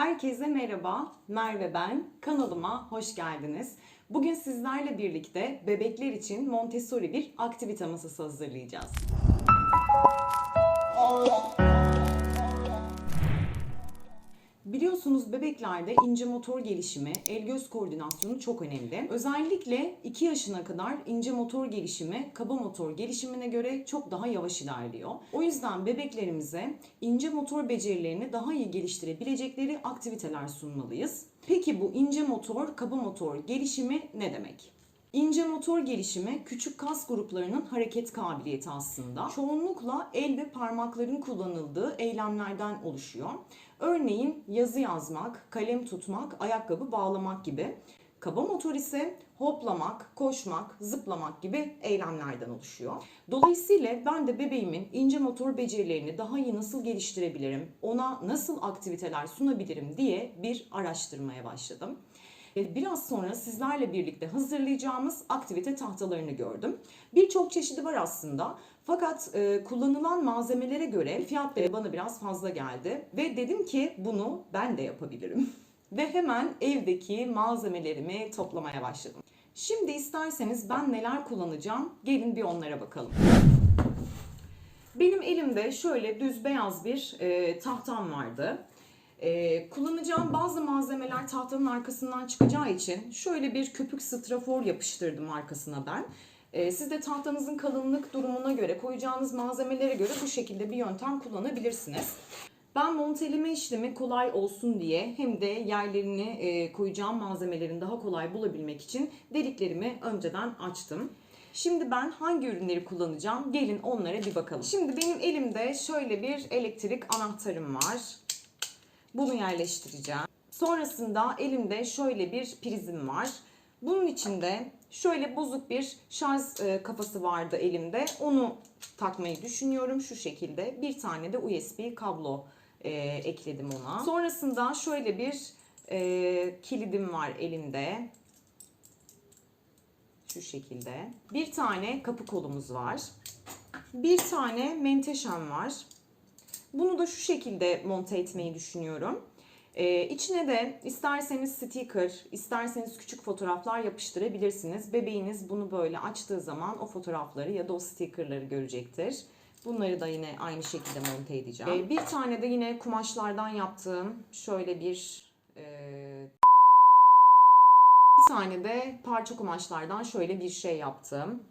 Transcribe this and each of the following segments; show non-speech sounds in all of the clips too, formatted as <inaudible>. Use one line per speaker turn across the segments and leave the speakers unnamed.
Herkese merhaba, Merve ben. Kanalıma hoş geldiniz. Bugün sizlerle birlikte bebekler için Montessori bir aktivite masası hazırlayacağız. Biliyorsunuz bebeklerde ince motor gelişimi, el göz koordinasyonu çok önemli. Özellikle 2 yaşına kadar ince motor gelişimi kaba motor gelişimine göre çok daha yavaş ilerliyor. O yüzden bebeklerimize ince motor becerilerini daha iyi geliştirebilecekleri aktiviteler sunmalıyız. Peki bu ince motor, kaba motor gelişimi ne demek? İnce motor gelişimi küçük kas gruplarının hareket kabiliyeti aslında. Çoğunlukla el ve parmakların kullanıldığı eylemlerden oluşuyor. Örneğin yazı yazmak, kalem tutmak, ayakkabı bağlamak gibi. Kaba motor ise hoplamak, koşmak, zıplamak gibi eylemlerden oluşuyor. Dolayısıyla ben de bebeğimin ince motor becerilerini daha iyi nasıl geliştirebilirim, ona nasıl aktiviteler sunabilirim diye bir araştırmaya başladım. Ve Biraz sonra sizlerle birlikte hazırlayacağımız aktivite tahtalarını gördüm. Birçok çeşidi var aslında. Fakat e, kullanılan malzemelere göre fiyatları bana biraz fazla geldi. Ve dedim ki bunu ben de yapabilirim. <laughs> Ve hemen evdeki malzemelerimi toplamaya başladım. Şimdi isterseniz ben neler kullanacağım gelin bir onlara bakalım. Benim elimde şöyle düz beyaz bir e, tahtam vardı. E, kullanacağım bazı malzemeler tahtanın arkasından çıkacağı için şöyle bir köpük strafor yapıştırdım arkasına ben. E, siz de tahtanızın kalınlık durumuna göre, koyacağınız malzemelere göre bu şekilde bir yöntem kullanabilirsiniz. Ben monteleme işlemi kolay olsun diye hem de yerlerini e, koyacağım malzemelerin daha kolay bulabilmek için deliklerimi önceden açtım. Şimdi ben hangi ürünleri kullanacağım? Gelin onlara bir bakalım. Şimdi benim elimde şöyle bir elektrik anahtarım var. Bunu yerleştireceğim. Sonrasında elimde şöyle bir prizim var. Bunun içinde şöyle bozuk bir şarj e, kafası vardı elimde. Onu takmayı düşünüyorum şu şekilde. Bir tane de USB kablo e, ekledim ona. Sonrasında şöyle bir e, kilidim var elimde. Şu şekilde. Bir tane kapı kolumuz var. Bir tane menteşem var. Bunu da şu şekilde monte etmeyi düşünüyorum. Ee, içine de isterseniz sticker, isterseniz küçük fotoğraflar yapıştırabilirsiniz. Bebeğiniz bunu böyle açtığı zaman o fotoğrafları ya da o stickerları görecektir. Bunları da yine aynı şekilde monte edeceğim. Ee, bir tane de yine kumaşlardan yaptığım şöyle bir e, bir tane de parça kumaşlardan şöyle bir şey yaptım.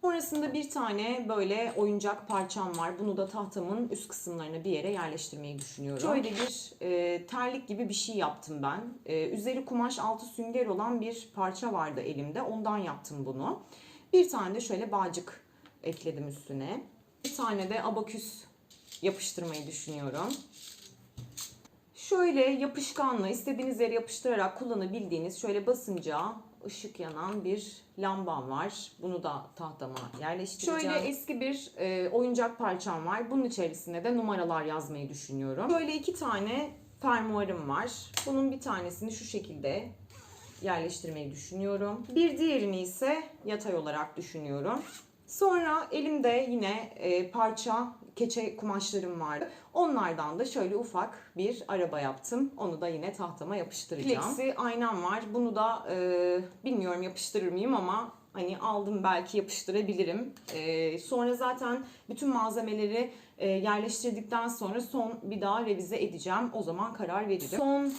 Sonrasında bir tane böyle oyuncak parçam var. Bunu da tahtamın üst kısımlarına bir yere yerleştirmeyi düşünüyorum. Şöyle bir e, terlik gibi bir şey yaptım ben. E, üzeri kumaş altı sünger olan bir parça vardı elimde. Ondan yaptım bunu. Bir tane de şöyle bağcık ekledim üstüne. Bir tane de abaküs yapıştırmayı düşünüyorum. Şöyle yapışkanla istediğiniz yere yapıştırarak kullanabildiğiniz şöyle basınca ışık yanan bir lambam var. Bunu da tahtama yerleştireceğim. Şöyle eski bir e, oyuncak parçam var. Bunun içerisine de numaralar yazmayı düşünüyorum. Böyle iki tane fermuarım var. Bunun bir tanesini şu şekilde yerleştirmeyi düşünüyorum. Bir diğerini ise yatay olarak düşünüyorum. Sonra elimde yine e, parça keçe kumaşlarım vardı. Onlardan da şöyle ufak bir araba yaptım. Onu da yine tahtama yapıştıracağım. Flexi aynam var. Bunu da e, bilmiyorum yapıştırır mıyım ama hani aldım belki yapıştırabilirim. E, sonra zaten bütün malzemeleri e, yerleştirdikten sonra son bir daha revize edeceğim. O zaman karar veririm. Son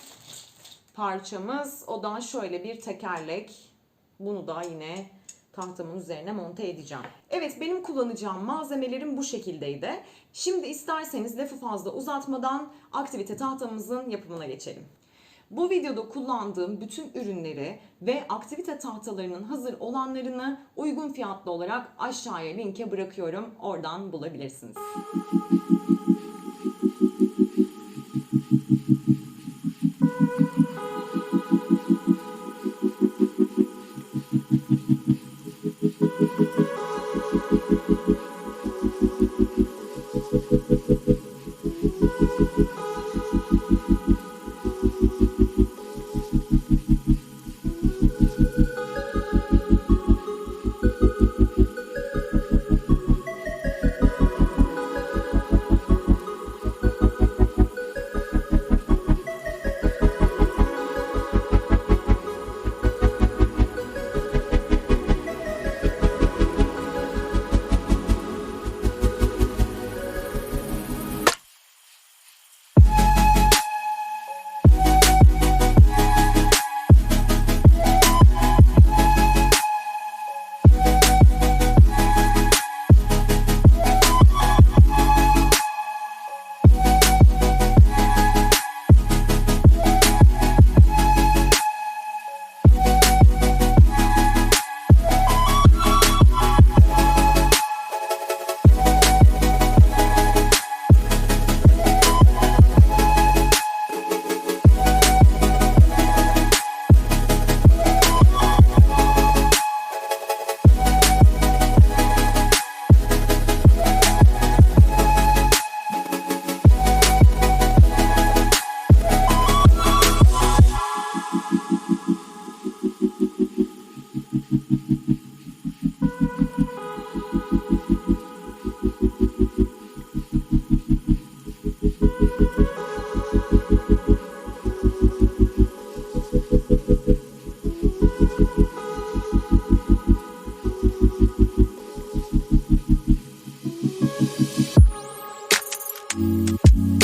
parçamız o da şöyle bir tekerlek. Bunu da yine tahtamın üzerine monte edeceğim. Evet benim kullanacağım malzemelerim bu şekildeydi. Şimdi isterseniz lafı fazla uzatmadan aktivite tahtamızın yapımına geçelim. Bu videoda kullandığım bütün ürünleri ve aktivite tahtalarının hazır olanlarını uygun fiyatlı olarak aşağıya linke bırakıyorum. Oradan bulabilirsiniz.
you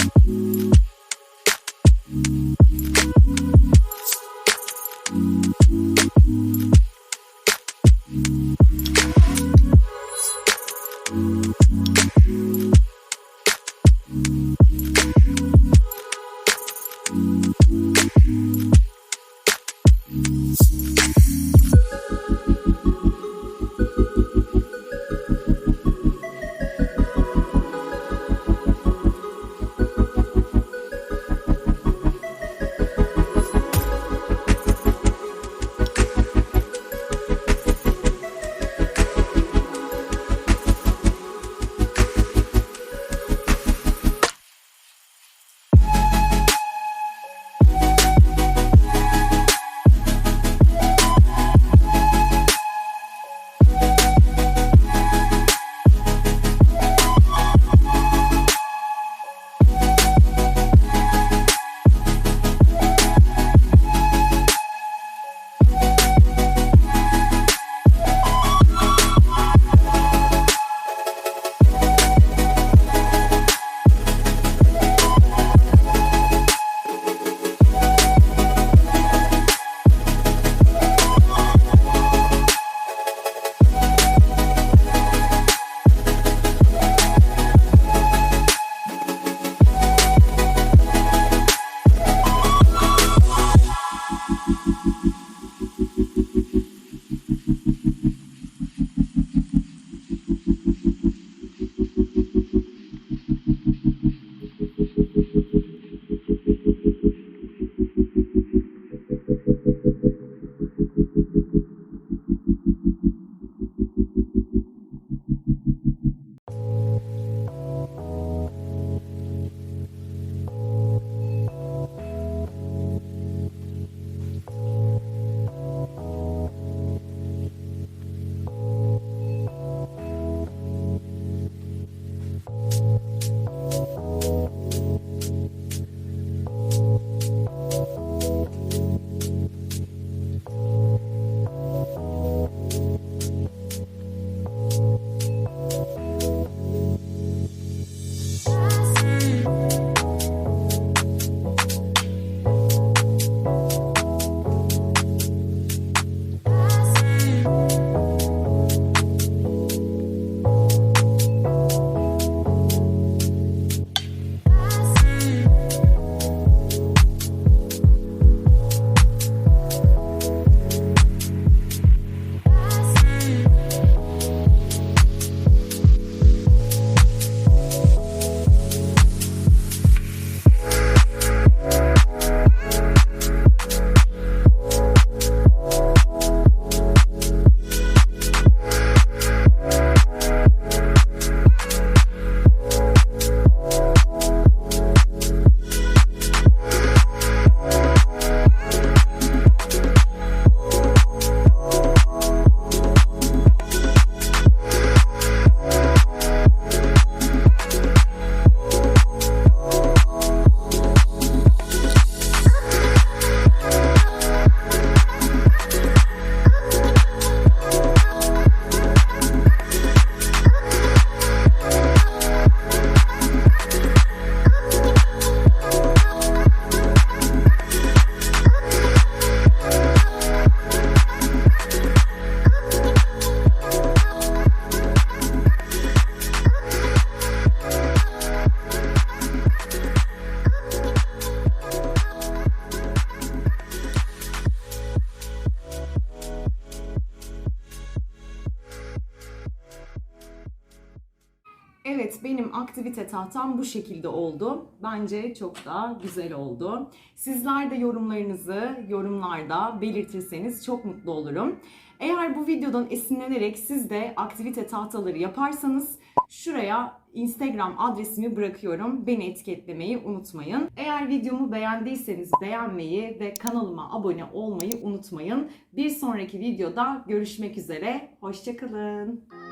tahtam bu şekilde oldu. Bence çok da güzel oldu. Sizler de yorumlarınızı yorumlarda belirtirseniz çok mutlu olurum. Eğer bu videodan esinlenerek siz de aktivite tahtaları yaparsanız şuraya Instagram adresimi bırakıyorum. Beni etiketlemeyi unutmayın. Eğer videomu beğendiyseniz beğenmeyi ve kanalıma abone olmayı unutmayın. Bir sonraki videoda görüşmek üzere. Hoşçakalın.